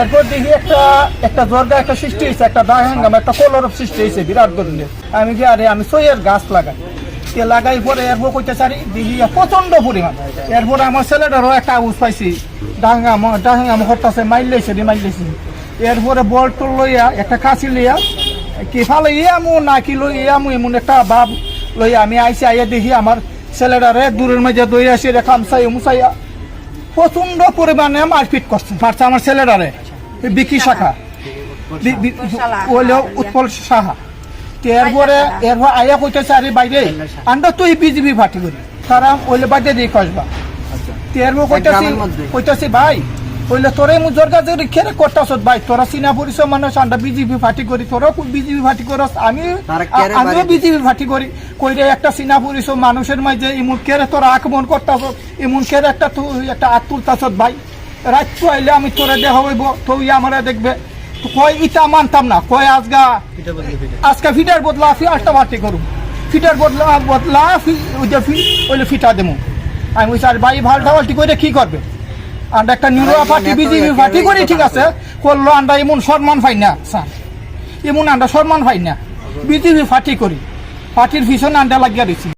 এরপর দেখি একটা একটা জর্গা একটা সৃষ্টি হয়েছে একটা দা হাঙ্গাম একটা কলর সৃষ্টি হয়েছে বিরাট ধরনের আমি কি আরে, আমি সইয়ের গাছ লাগাই। তে লাগাই পরে এরপর করতে চারি দেখি প্রচণ্ড পরিমাণ। এরপর আমার ছেলেটারও একটা আউজ পাইছি। ডাঙাম ডাঙ্গা হরতাছে, মাইল লেছে রে, মাইল লেছে এরপরে বল টোল লইয়া, একটা কাশি লইয়া, কি ফালে ইয়ামু, নাকি লই ইয়ামু, এমন একটা বাপ লইয়া আমি আইসি আইয়া দেখি আমার ছেলেটারে দূরের মাঝে দই আসি রে খামসাই মুসাইয়া প্রচণ্ড পরিমাণে মারপিট করছে। পারছে আমার ছেলেটারে? এই বিকি শাখা। বি- উৎপল সাহা। এরপরে এরপর আয়া কইতেছে আরে বাইরে আন্ডা তুই বিজেপি পার্টি করি। তারা ওইলে বাইরে দিয়ে কসবা এরপর কইতেছি গ্রামের কইতেছি ভাই কইলে তোরে মুজোর কাছে খেরে করতেছ ভাই তোরা চিনা পরিচয় মানুষ আন্ডা বিজেপি পার্টি করি। তোরা বিজেপি পার্টি করস। আমি আমিও বিজেপি পার্টি করি। কইরে একটা চিনা পরিচয় মানুষের মাঝে এমন কেরে তোরা আক্রমণ করতেছ এমন কেরে একটা একটা হাত তুলতেছ ভাই? রাত আইলে আমি তোরে দেখা হইব তুই আমারে দেখবে। কয় ইটা মানতাম না। কয় আজগা আজকে ফিটার। বদলা আটটা পার্টি করুম। ফিটার বদলা বদলা ফি- ওই যে ফি- ওইলে ফিটা দেবো আমি আর ভাই ভালটা পাল্টি করে কি করবে? আর একটা নিউরোয়া পার্টি বিজেপি পার্টি করি ঠিক আছে। করল আন্ডা এমন সম্মান পাই না স্যার। এমন আন্ডা সম্মান পাই না। বিজেপি পার্টি করি। পার্টির ভীষণ আন্ডা লাগিয়ে দিচ্ছি